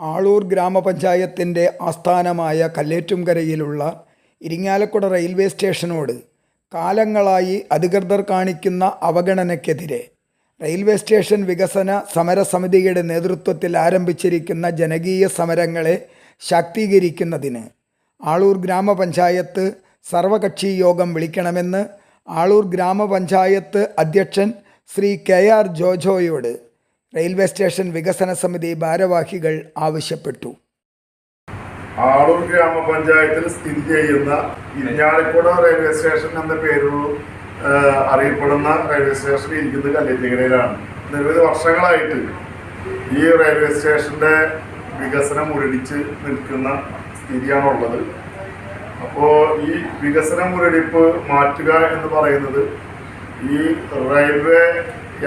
ആളൂർ ഗ്രാമപഞ്ചായത്തിന്റെ ആസ്ഥാനമായ കല്ലേറ്റുംകരയിലുള്ള ഇരിങ്ങാലക്കുട റെയിൽവേ സ്റ്റേഷനോട് കാലങ്ങളായി അധികൃതർ കാണിക്കുന്ന അവഗണനയ്ക്കെതിരെ റെയിൽവേ സ്റ്റേഷൻ വികസന സമരസമിതിയുടെ നേതൃത്വത്തിൽ ആരംഭിച്ചിരിക്കുന്ന ജനകീയ സമരങ്ങളെ ശാക്തീകരിക്കുന്നതിന് ആളൂർ ഗ്രാമപഞ്ചായത്ത് സർവകക്ഷി യോഗം വിളിക്കണമെന്ന് ആളൂർ ഗ്രാമപഞ്ചായത്ത് അധ്യക്ഷൻ ശ്രീ കെ ആർ ജോജോയോട് റെയിൽവേ സ്റ്റേഷൻ വികസന സമിതി ഭാരവാഹികൾ ആവശ്യപ്പെട്ടു. ആളൂർ ഗ്രാമപഞ്ചായത്തിൽ സ്ഥിതി ചെയ്യുന്ന ഇരിഞ്ഞാലിക്കുട റെയിൽവേ സ്റ്റേഷൻ എന്ന പേരിൽ അറിയപ്പെടുന്ന റെയിൽവേ സ്റ്റേഷൻ ഇരിക്കുന്നത് കല്ലേറ്റിക്കരയിലാണ്. നിരവധി വർഷങ്ങളായിട്ട് ഈ റെയിൽവേ സ്റ്റേഷന്റെ വികസനം മുരടിച്ച് നിൽക്കുന്ന സ്ഥിതിയാണുള്ളത്. അപ്പോൾ ഈ വികസന മുരടിപ്പ് മാറ്റുക എന്ന് പറയുന്നത് ഈ റെയിൽവേ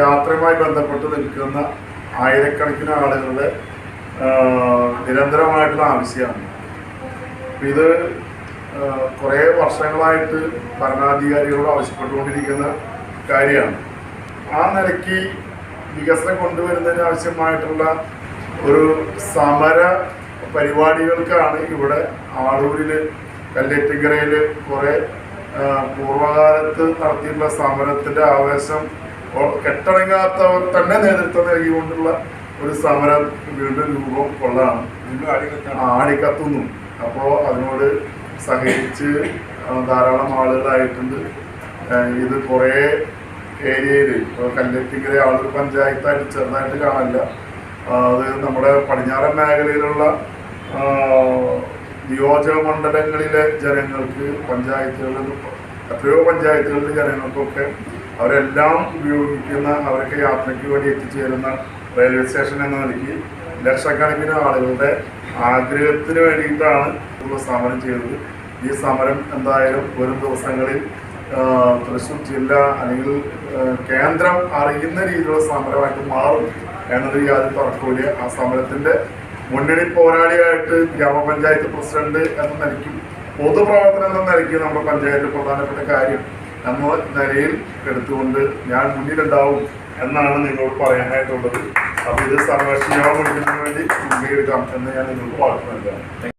യാത്രയുമായി ബന്ധപ്പെട്ട് നിൽക്കുന്ന ആയിരക്കണക്കിന് ആളുകളുടെ നിരന്തരമായിട്ടുള്ള ആവശ്യമാണ്. ഇത് കുറേ വർഷങ്ങളായിട്ട് ഭരണാധികാരികളോട് ആവശ്യപ്പെട്ടുകൊണ്ടിരിക്കുന്ന കാര്യമാണ്. ആ നിലയ്ക്ക് വികസനം കൊണ്ടുവരുന്നതിന് ആവശ്യമായിട്ടുള്ള ഒരു സമര പരിപാടികൾക്കാണ് ഇവിടെ ആളൂരിൽ കല്ലേറ്റിങ്കരയിൽ കുറേ പൂർവകാലത്ത് നടത്തിയിട്ടുള്ള സമരത്തിന്റെ ആവേശം കെട്ടടങ്ങാത്തവർ തന്നെ നേതൃത്വം നൽകിക്കൊണ്ടുള്ള ഒരു സമരം വീണ്ടും രൂപം കൊള്ളാണ് ആടിക്കത്തുന്നു അപ്പോൾ അതിനോട് സഹകരിച്ച് ധാരാളം ആളുകളായിട്ടുണ്ട്. ഇത് കുറേ ഏരിയയിൽ ഇപ്പോൾ കല്ലെത്തിക്കര ആളൂർ പഞ്ചായത്തായിട്ട് ചെറുതായിട്ട് കാണില്ല അത് നമ്മുടെ പടിഞ്ഞാറൻ മേഖലയിലുള്ള നിയോജക മണ്ഡലങ്ങളിലെ ജനങ്ങൾക്ക് പഞ്ചായത്തുകളിൽ എത്രയോ പഞ്ചായത്തുകളിലെ ജനങ്ങൾക്കൊക്കെ അവരെല്ലാം ഉപയോഗിക്കുന്ന അവർക്ക് യാത്രയ്ക്ക് വേണ്ടി എത്തിച്ചേരുന്ന റെയിൽവേ സ്റ്റേഷൻ എന്ന നിലയ്ക്ക് ലക്ഷക്കണക്കിന് ആളുകളുടെ ആഗ്രഹത്തിന് വേണ്ടിയിട്ടാണ് സമരം ചെയ്തത്. ഈ സമരം എന്തായാലും വരും ദിവസങ്ങളിൽ തൃശ്ശൂർ ജില്ല അല്ലെങ്കിൽ കേന്ദ്രം അറിയുന്ന രീതിയിലുള്ള സമരമായിട്ട് മാറും എന്നത് യാതൊരു തർക്കമില്ല ആ സമരത്തിന്റെ മുന്നണി പോരാളിയായിട്ട് ഗ്രാമപഞ്ചായത്ത് പ്രസിഡന്റ് എന്ന നിലയ്ക്കും പൊതുപ്രവർത്തനം എന്ന നിലയ്ക്ക് നമ്മുടെ പഞ്ചായത്തിൽ പ്രധാനപ്പെട്ട കാര്യം എന്ന നിലയിൽ എടുത്തുകൊണ്ട് ഞാൻ മുന്നിലുണ്ടാവും എന്നാണ് നിങ്ങളോട് പറയാനായിട്ടുള്ളത്. അപ്പോൾ ഇത് വിളിക്കുന്നതിന് വേണ്ടി മുൻകൈ എടുക്കാം എന്ന് ഞാൻ നിങ്ങൾക്ക് വാക്ക് നൽകാം